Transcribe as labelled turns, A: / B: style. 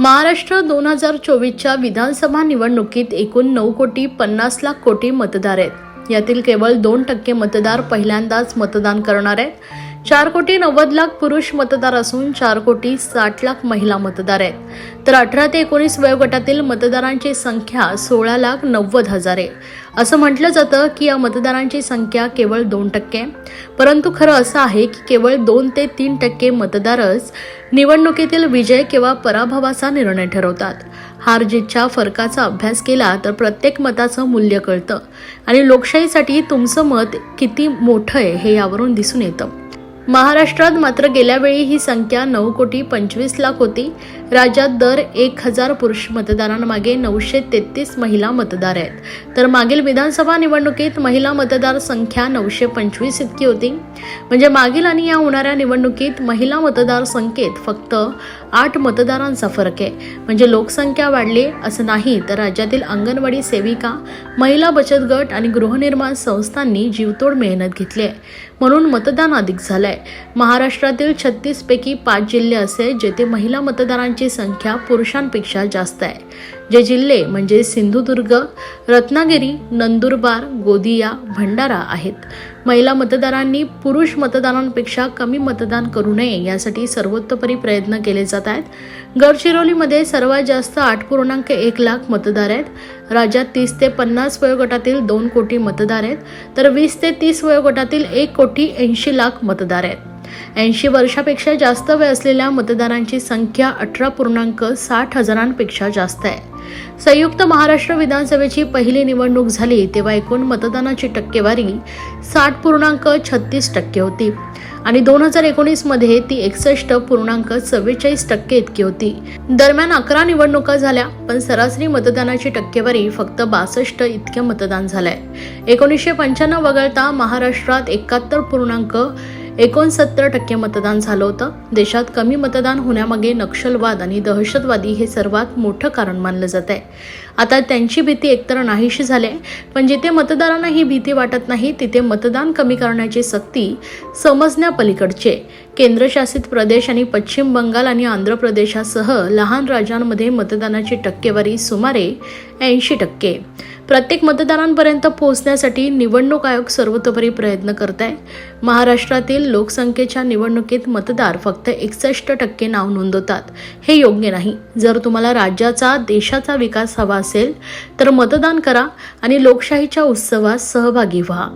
A: महाराष्ट्र दोन हजार चोवीसच्या विधानसभा निवडणुकीत एकूण नऊ कोटी पन्नास लाख कोटी मतदार आहेत. यातील केवळ दोन टक्के मतदार पहिल्यांदाच मतदान करणार आहेत. चार कोटी नव्वद लाख पुरुष मतदार असून चार कोटी साठ लाख महिला मतदार आहेत. तर अठरा ते एकोणीस वयोगटातील मतदारांची संख्या सोळा लाख नव्वद हजार आहे. असं म्हटलं जातं की या मतदारांची संख्या केवळ दोन टक्के. परंतु खरं असं आहे की केवळ दोन ते तीन टक्के मतदारच निवडणुकीतील विजय किंवा पराभवाचा निर्णय ठरवतात. हार जीतच्या फरकाचा अभ्यास केला तर प्रत्येक मताचं मूल्य कळतं. आणि लोकशाहीसाठी तुमचं मत किती मोठं आहे हे यावरून दिसून येतं. महाराष्ट्रात मात्र गेल्यावेळी ही संख्या नऊ कोटी पंचवीस लाख होती. राज्यात दर एक हजार पुरुष मतदारांमागे नऊशे तेहतीस महिला मतदार आहेत. तर मागील विधानसभा निवडणुकीत महिला मतदार संख्या नऊशे पंचवीस इतकी होती. म्हणजे मागील आणि या होणाऱ्या निवडणुकीत महिला मतदार संख्येत फक्त आठ मतदारांचा फरक आहे. म्हणजे लोकसंख्या वाढली असं नाही तर राज्यातील अंगणवाडी सेविका महिला बचत गट आणि गृहनिर्माण संस्थांनी जीवतोड मेहनत घेतली आहे. म्हणून मतदान अधिक झालंय. महाराष्ट्रातील छत्तीसपैकी पाच जिल्हे असे जेथे महिला मतदारांची संख्या पुरुषांपेक्षा जास्त आहे. जे जिल्हे म्हणजे सिंधुदुर्ग रत्नागिरी नंदुरबार गोदिया भंडारा आहेत. महिला मतदारांनी पुरुष मतदारांपेक्षा कमी मतदान करू नये यासाठी सर्वोत्तपरी प्रयत्न केले जात आहेत. गडचिरोलीमध्ये सर्वात जास्त आठ पूर्णांक एक लाख मतदार आहेत. राज्यात तीस ते पन्नास वयोगटातील दोन कोटी मतदार आहेत. तर वीस ते तीस वयोगटातील एक कोटी ऐंशी लाख मतदार आहेत. ऐंशी वर्षापेक्षा जास्त वय असलेल्या मतदारांची संख्या अठरा पूर्णांक साठ हजारांपेक्षा जास्त आहे. संयुक्त महाराष्ट्र विधानसभेची पहिली निवडणूक झाली तेव्हा एकूण मतदानाची टक्केवारी साठ पूर्णांक छत्तीस टक्के होती. आणि दोन हजार एकोणीसमध्ये ती एकसष्ट पूर्णांक चव्वेचाळीस टक्के इतकी होती. दरम्यान अकरा निवडणुका झाल्या पण सरासरी मतदानाची टक्केवारी फक्त बासष्ट इतके मतदान झालंय. एकोणीसशे पंच्याण्णव वगळता महाराष्ट्रात एकाहत्तर पूर्णांक एकोणसत्तर टक्के मतदान झालं होतं. देशात कमी मतदान होण्यामागे नक्षलवाद आणि दहशतवादी हे सर्वात मोठं कारण मानलं जात आहे. आता त्यांची भीती एकतर नाहीशी झाली आहे पण जिथे मतदारांना ही भीती वाटत नाही तिथे मतदान कमी करण्याची सक्ती समजण्यापलीकडचे. केंद्रशासित प्रदेश आणि पश्चिम बंगाल आणि आंध्र प्रदेशासह लहान राज्यांमध्ये मतदानाची टक्केवारी सुमारे ऐंशी टक्के. प्रत्येक मतदारांपर्यंत पोहोचण्यासाठी निवडणूक आयोग सर्वतोपरी प्रयत्न करत आहे महाराष्ट्रातील लोकसंख्येच्या निवडणुकीत मतदार फक्त एकसष्ट टक्के नाव नोंदवतात. हे योग्य नाही. जर तुम्हाला राज्याचा देशाचा विकास हवा असेल तर मतदान करा आणि लोकशाहीच्या उत्सवात सहभागी व्हा.